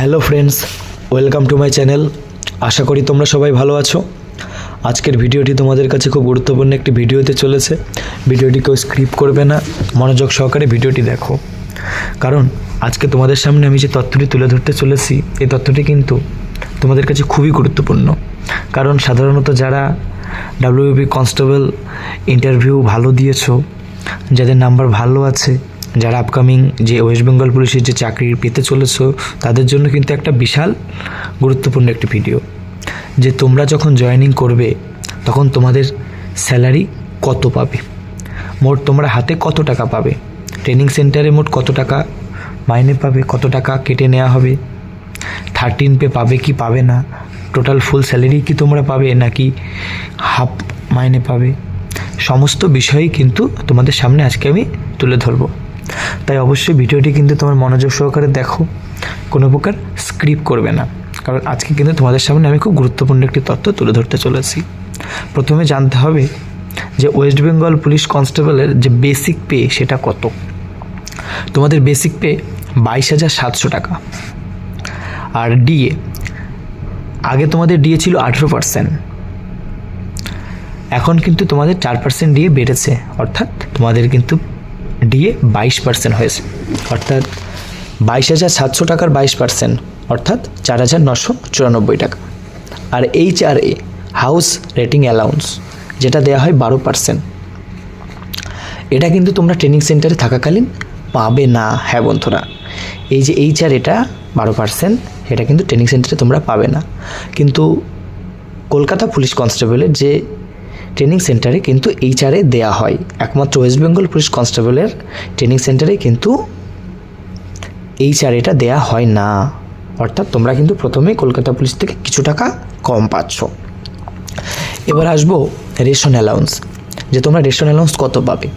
Hello friends, welcome to my channel. আশা করি তোমরা সবাই ভালো আছো। আজকের ভিডিওটি তোমাদের কাছে খুব গুরুত্বপূর্ণ একটি ভিডিও হতে চলেছে। ভিডিওটি কেউ স্ক্রিপ করবে না, মনোযোগ সহকারে ভিডিওটি দেখো। কারণ আজকে তোমাদের সামনে আমি যে তথ্যটি তুলে ধরতে চলেছি, এই তথ্যটি কিন্তু তোমাদের কাছে খুবই গুরুত্বপূর্ণ। কারণ সাধারণত যারা ডাব্লিউবি কনস্টেবল ইন্টারভিউ ভালো দিয়েছ, যাদের নাম্বার ভালো আছে যারা আপকামিং যে ওয়েস্ট বেঙ্গল পুলিশের যে চাকরি পেতে চলেছো, তাদের জন্য কিন্তু একটা বিশাল গুরুত্বপূর্ণ একটি ভিডিও যে তোমরা যখন জয়েনিং করবে, তখন তোমাদের স্যালারি কত পাবে? মোট তোমরা হাতে কত টাকা পাবে? ট্রেনিং সেন্টারে মোট কত টাকা মাইনে পাবে? কত টাকা কেটে নেওয়া হবে? থার্টিন পে পাবে কি পাবে না? টোটাল ফুল স্যালারি কি তোমরা পাবে নাকি হাফ মাইনে পাবে? সমস্ত বিষয়ই কিন্তু তোমাদের সামনে আজকে আমি তুলে ধরবো। তাই অবশ্যই ভিডিওটি কিন্তু তোমার মনোযোগ সহকারে দেখো। কোনো প্রকার স্ক্রিপ্ট করবে না। কারণ আজকে কিন্তু তোমাদের সামনে আমি খুব গুরুত্বপূর্ণ একটি তথ্য তুলে ধরতে চলেছি। প্রথমে জানতে হবে যে ওয়েস্ট বেঙ্গল পুলিশ কনস্টেবলের যে বেসিক পে সেটা কত? তোমাদের বেসিক পে বাইশ হাজার সাতশো টাকা। আর ডিএ, আগে তোমাদের ডিএ ছিল আঠেরো পার্সেন্ট। এখন কিন্তু তোমাদের চার পার্সেন্ট ডিএ বেড়েছে। অর্থাৎ তোমাদের কিন্তু ডিএ বাইশ পার্সেন্ট হয়েছে। অর্থাৎ বাইশ হাজার সাতশো টাকার বাইশ পার্সেন্ট অর্থাৎ চার হাজার নশো চুরানব্বই টাকা। আর H R A, house rating allowance, যেটা দেওয়া হয় বারো পার্সেন্ট এটা কিন্তু তোমরা ট্রেনিং সেন্টারে থাকাকালীন পাবে না হ্যাঁ বন্ধুরা। এই যে এইচ আর এটা বারো পার্সেন্ট এটা কিন্তু ট্রেনিং সেন্টারে তোমরা পাবে না। কিন্তু কলকাতা পুলিশ কনস্টেবলের যে ট্রেনিং সেন্টারে কিন্তু এইচআরএ দেয়া হয়। একমাত্র ওয়েস্ট বেঙ্গল পুলিশ কনস্টেবলের ট্রেনিং সেন্টারে কিন্তু এইচআরএটা দেয়া হয় না। অর্থাৎ তোমরা কিন্তু প্রথমেই কলকাতা পুলিশ থেকে কিছু টাকা কম পাচ্ছ। এবার আসব রেশন অ্যালাউন্স যে তোমরা রেশন অ্যালাউন্স কত পাবে?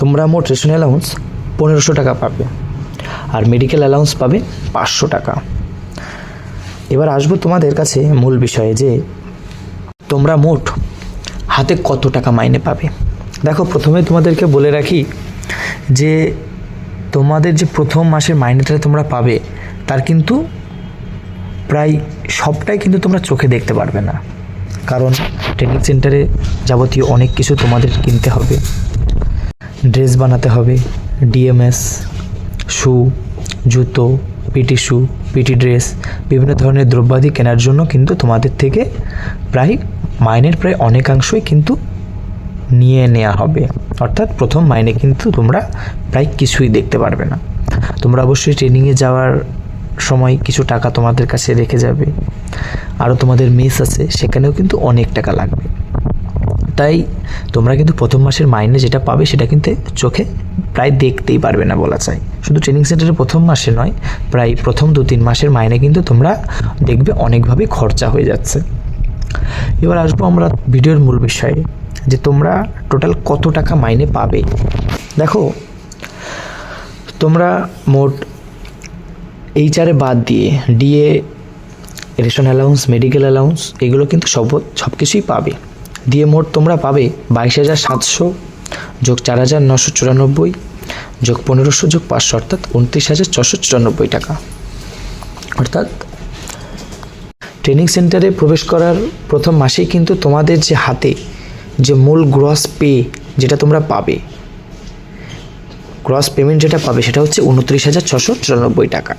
তোমরা মোট রেশন অ্যালাউন্স পনেরোশো টাকা পাবে আর মেডিকেল অ্যালাউন্স পাবে পাঁচশো টাকা। এবার আসব তোমাদের কাছে মূল বিষয়ে যে তোমরা মোট হাতে কত টাকা মাইনে পাবে? দেখো, প্রথমে তোমাদেরকে বলে রাখি যে, তোমাদের যে প্রথম মাসের মাইনেটা তোমরা পাবে, তার কিন্তু প্রায় সবটাই কিন্তু তোমরা চোখে দেখতে পারবে না। কারণ ট্রেনিং সেন্টারে যাবতীয় অনেক কিছু তোমাদের কিনতে হবে। ড্রেস বানাতে হবে, ডিএমএস, শু, জুতো, পিটি শু পিটি ড্রেস, বিভিন্ন ধরনের দ্রব্যাদি কেনার জন্য কিন্তু তোমাদের থেকে প্রায় মাইনের প্রায় অনেকাংশই কিন্তু নিয়ে নেওয়া হবে। অর্থাৎ প্রথম মাইনে কিন্তু তোমরা প্রায় কিছুই দেখতে পারবে না। তোমরা অবশ্যই ট্রেনিংয়ে যাওয়ার সময় কিছু টাকা তোমাদের কাছে রেখে যাবে। আরও তোমাদের মেস আছে, সেখানেও কিন্তু অনেক টাকা লাগবে। তাই তোমরা কিন্তু প্রথম মাসের মাইনে যেটা পাবে সেটা কিন্তু চোখে প্রায় দেখতেই পারবে না বলা যায়। শুধু ট্রেনিং সেন্টারে প্রথম মাসে নয়, প্রায় প্রথম দু তিন মাসের মাইনে কিন্তু তোমরা দেখবে অনেকভাবেই খরচা হয়ে যাচ্ছে। এবার আসব আমরা ভিডিওর মূল বিষয়ে, যে তোমরা টোটাল কত টাকা মাইনে পাবে? দেখো, তোমরা মোট এইচআরে বাদ দিয়ে DA ration allowance medical allowance এগুলো কিন্তু সব সব কিছুই পাবে দিয়ে মোট তোমরা পাবে বাইশ হাজার সাতশো যোগ চার হাজার নশো চুরানব্বই, যোগ পনেরোশো, যোগ পাঁচশো, অর্থাৎ উনত্রিশ হাজার ছশো চুরানব্বই টাকা। অর্থাৎ ট্রেনিং সেন্টারে প্রবেশ করার প্রথম মাসেই কিন্তু তোমাদের যে হাতে যে মূল গ্রস পে যেটা তোমরা পাবে, গ্রস পেমেন্ট যেটা পাবে সেটা হচ্ছে উনত্রিশ হাজার ছশো চুরানব্বই টাকা।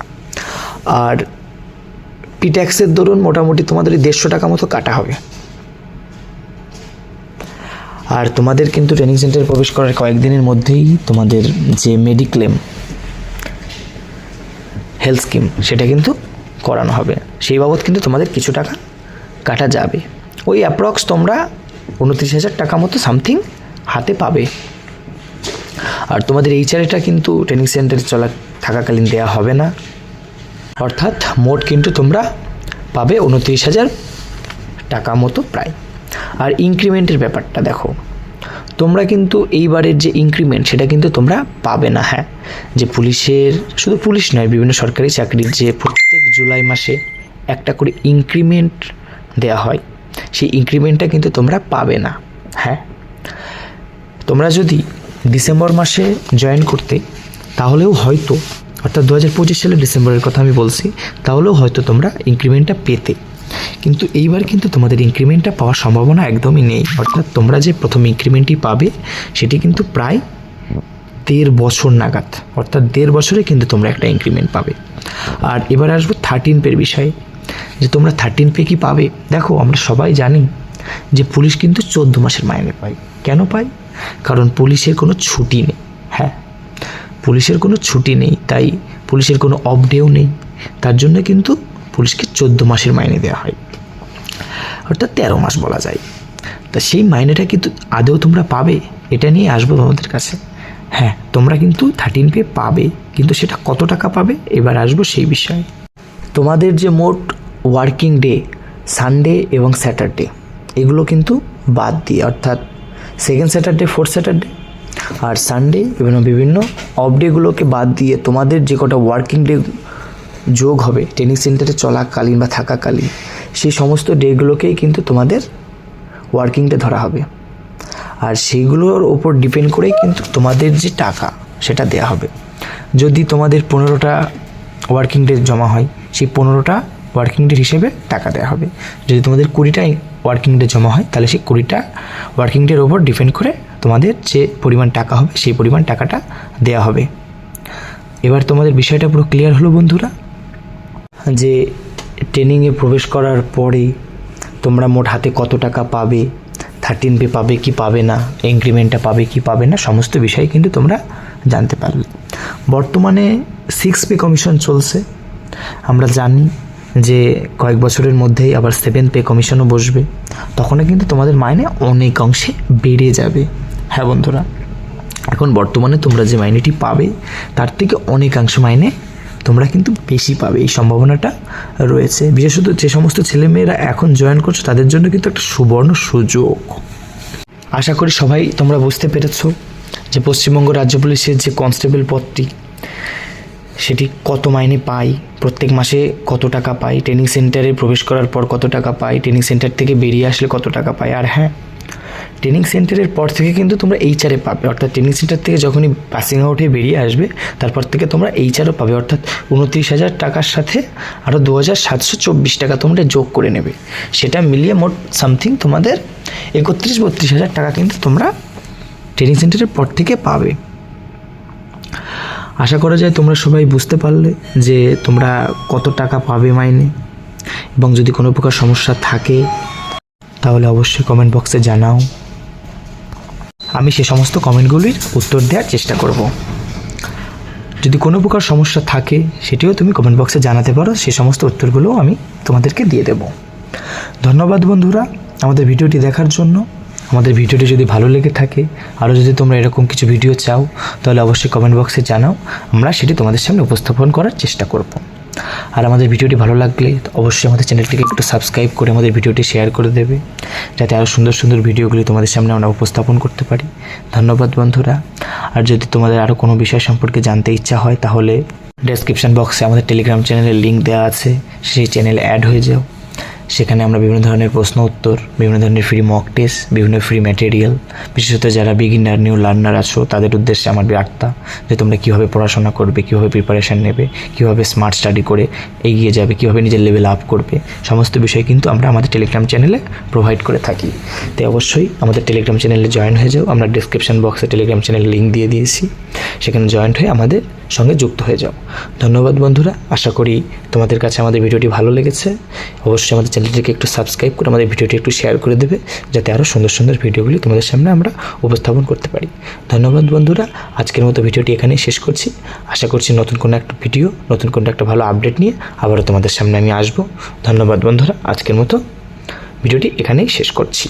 আর পি ট্যাক্সের দরুন মোটামুটি তোমাদের দেড়শো টাকা মতো কাটা হবে। আর তোমাদের কিন্তু ট্রেনিং সেন্টারে প্রবেশ করার কয়েকদিনের মধ্যেই তোমাদের যে মেডিক্লেম হেলথ স্কিম সেটা কিন্তু করানো হবে। সেই বাবদ কিন্তু তোমাদের কিছু টাকা কাটা যাবে। ওই অ্যাপ্রক্স তোমরা উনত্রিশ হাজার টাকা মতো সামথিং হাতে পাবে। আর তোমাদের এইচআরএটা কিন্তু ট্রেনিং সেন্টারে চলা থাকাকালীন দেওয়া হবে না। অর্থাৎ মোট কিন্তু তোমরা পাবে উনত্রিশ হাজার টাকা মতো প্রায়। আর ইনক্রিমেন্টের ব্যাপারটা দেখো। তোমরা কিন্তু এইবারের যে ইনক্রিমেন্ট সেটা কিন্তু তোমরা পাবে না হ্যাঁ? যে পুলিশের, শুধু পুলিশ নয়, বিভিন্ন সরকারি চাকরির যে প্রত্যেক জুলাই মাসে একটা করে ইনক্রিমেন্ট দেওয়া হয়, সেই ইনক্রিমেন্টটা কিন্তু তোমরা পাবে না হ্যাঁ? তোমরা যদি ডিসেম্বর মাসে জয়েন করতে, তাহলেও হয়তো, অর্থাৎ দু হাজার পঁচিশ সালের ডিসেম্বরের কথা আমি বলছি, তাহলেও হয়তো তোমরা ইনক্রিমেন্টটা পেতে। কিন্তু এইবার কিন্তু তোমাদের ইনক্রিমেন্টটা পাওয়ার সম্ভাবনা একদমই নেই। অর্থাৎ তোমরা যে প্রথম ইনক্রিমেন্টটি পাবে, সেটি কিন্তু প্রায় দেড় বছর নাগাদ। অর্থাৎ দেড় বছরে কিন্তু তোমরা একটা ইনক্রিমেন্ট পাবে। আর এবার আসব থার্টিন পের বিষয়ে। যে তোমরা থার্টিন পে কি পাবে? দেখো, আমরা সবাই জানি যে পুলিশ কিন্তু চোদ্দ মাসের মাইনে পায়। কেন পায়? কারণ পুলিশের কোনো ছুটি নেই। হ্যাঁ পুলিশের কোনো ছুটি নেই, তাই পুলিশের কোনো অফ ডেও নেই। তার জন্য কিন্তু পুলিশকে চোদ্দ মাসের মাইনে দেওয়া হয়। অর্থাৎ তেরো মাস বলা যায়। তা সেই মাইনেটা কিন্তু আদৌ তোমরা পাবে? এটা নিয়ে আসব তোমাদের কাছে। হ্যাঁ তোমরা কিন্তু থার্টিন পে পাবে, কিন্তু সেটা কত টাকা পাবে? এবার আসব সেই বিষয়ে। তোমাদের যে মোট ওয়ার্কিং ডে সানডে এবং স্যাটারডে এগুলো কিন্তু বাদ দিয়ে, অর্থাৎ সেকেন্ড স্যাটারডে ফোর্থ স্যাটারডে আর সানডে এবং বিভিন্ন অফ ডেগুলোকে বাদ দিয়ে তোমাদের যে কটা ওয়ার্কিং ডে যোগ হবে ট্রেনিং সেন্টারে চলাকালীন বা থাকাকালীন। সেই সমস্ত ডেগুলোকেই কিন্তু তোমাদের ওয়ার্কিংটা ধরা হবে। আর সেইগুলোর ওপর ডিপেন্ড করেই কিন্তু তোমাদের যে টাকা, সেটা দেয়া হবে। যদি তোমাদের পনেরোটা ওয়ার্কিং ডে জমা হয়, সেই পনেরোটা ওয়ার্কিং ডে হিসেবে টাকা দেওয়া হবে। যদি তোমাদের কুড়িটা ওয়ার্কিং ডে জমা হয়, তাহলে সেই কুড়িটা ওয়ার্কিং ডের ওপর ডিপেন্ড করে তোমাদের যে পরিমাণ টাকা হবে, সেই পরিমাণ টাকাটা দেওয়া হবে। এবার তোমাদের বিষয়টা পুরো ক্লিয়ার হলো বন্ধুরা? যে ট্রেনিংয়ে প্রবেশ করার পরে তোমরা মোট হাতে কত টাকা পাবে থার্টিন পে পাবে কি পাবে না ইনক্রিমেন্টটা পাবে কি পাবে না, সমস্ত বিষয় কিন্তু তোমরা জানতে পারবে। বর্তমানে সিক্স পে কমিশন চলছে। আমরা জানি যে কয়েক বছরের মধ্যেই আবার সেভেন পে কমিশনও বসবে। তখনও কিন্তু তোমাদের মাইনে অনেক অংশে বেড়ে যাবে। হ্যাঁ বন্ধুরা, এখন বর্তমানে তোমরা যে মাইনেটি পাবে, তার থেকে অনেকাংশ মাইনে তোমরা কিন্তু বেশি পাবে। এই সম্ভাবনাটা রয়েছে। বিশেষত যে সমস্ত ছেলেমেয়েরা এখন জয়েন করছ, তাদের জন্য কিন্তু একটা সুবর্ণ সুযোগ। আশা করি সবাই তোমরা বুঝতে পেরেছ যে পশ্চিমবঙ্গ রাজ্য পুলিশের যে কনস্টেবল পদটি, সেটি কত মাইনে পাই প্রত্যেক মাসে কত টাকা পাই ট্রেনিং সেন্টারে প্রবেশ করার পর কত টাকা পাই ট্রেনিং সেন্টার থেকে বেরিয়ে আসলে কত টাকা পাই আর হ্যাঁ ট্রেনিং সেন্টারের পর থেকে কিন্তু তোমরা এইচআরে পাবে। অর্থাৎ ট্রেনিং সেন্টার থেকে যখনই পাসিং আউটে বেরিয়ে আসবে, তারপর থেকে তোমরা এইচআরও পাবে। অর্থাৎ উনত্রিশ হাজার টাকার সাথে আরও দু হাজার সাতশো চব্বিশ টাকা তোমরা যোগ করে নেবে। সেটা মিলিয়ে মোট সামথিং তোমাদের একত্রিশ বত্রিশ হাজার টাকা কিন্তু তোমরা ট্রেনিং সেন্টারের পর থেকে পাবে। আশা করা যায় তোমরা সবাই বুঝতে পারলে যে তোমরা কত টাকা পাবে মাইনে। এবং যদি কোনো প্রকার সমস্যা থাকে, তাহলে অবশ্যই কমেন্ট বক্সে জানাও। আমি সে সমস্ত কমেন্টগুলির উত্তর দেওয়ার চেষ্টা করব। যদি কোনো প্রকার সমস্যা থাকে, সেটিও তুমি কমেন্ট বক্সে জানাতে পারো। সে সমস্ত উত্তরগুলোও আমি তোমাদেরকে দিয়ে দেব। ধন্যবাদ বন্ধুরা আমাদের ভিডিওটি দেখার জন্য। আমাদের ভিডিওটি যদি ভালো লেগে থাকে, আরও যদি তোমরা এরকম কিছু ভিডিও চাও, তাহলে অবশ্যই কমেন্ট বক্সে জানাও। আমরা সেটি তোমাদের সামনে উপস্থাপন করার চেষ্টা করব। আর আমাদের ভিডিওটি ভালো লাগলে অবশ্যই আমাদের চ্যানেলটিকে একটু সাবস্ক্রাইব করে আমাদের ভিডিওটি শেয়ার করে দেবে, যাতে আরও সুন্দর সুন্দর ভিডিওগুলি তোমাদের সামনে আমরা উপস্থাপন করতে পারি। ধন্যবাদ বন্ধুরা। আর যদি তোমাদের আরও কোনো বিষয় সম্পর্কে জানতে ইচ্ছা হয় তাহলে ডেসক্রিপশান বক্সে আমাদের টেলিগ্রাম চ্যানেলের লিঙ্ক দেওয়া আছে, সেই চ্যানেলে অ্যাড হয়ে যাও। সেখানে আমরা বিভিন্ন ধরনের প্রশ্ন উত্তর, বিভিন্ন ধরনের ফ্রি মক টেস্ট বিভিন্ন ফ্রি ম্যাটেরিয়াল বিশেষত যারা বিগিনার নিউ লার্নার আছো, তাদের উদ্দেশ্যে আমার বার্তা যে তোমরা কীভাবে পড়াশোনা করবে, কীভাবে প্রিপারেশান নেবে, কীভাবে স্মার্ট স্টাডি করে এগিয়ে যাবে, কীভাবে নিজের লেভেল আপ করবে, সমস্ত বিষয় কিন্তু আমরা আমাদের টেলিগ্রাম চ্যানেলে প্রোভাইড করে থাকি। তাই অবশ্যই আমাদের টেলিগ্রাম চ্যানেলে জয়েন হয়ে যাও। আমরা ডিসক্রিপশন বক্সে টেলিগ্রাম চ্যানেল লিঙ্ক দিয়ে দিয়েছি। সেখানে জয়েন্ট হয়ে আমাদের সঙ্গে যুক্ত হয়ে যাও। ধন্যবাদ বন্ধুরা। আশা করি তোমাদের কাছে আমাদের ভিডিওটি ভালো লেগেছে। অবশ্যই আমাদের চ্যানেলটিকে একটু সাবস্ক্রাইব করে আমাদের ভিডিওটি একটু শেয়ার করে দেবে, যাতে আরও সুন্দর সুন্দর ভিডিওগুলি তোমাদের সামনে আমরা উপস্থাপন করতে পারি। ধন্যবাদ বন্ধুরা, আজকের মতো ভিডিওটি এখানেই শেষ করছি। আশা করছি নতুন কোনো একটা ভিডিও, নতুন কোনো একটা ভালো আপডেট নিয়ে আবারও তোমাদের সামনে আমি আসব। ধন্যবাদ বন্ধুরা, আজকের মতো ভিডিওটি এখানেই শেষ করছি।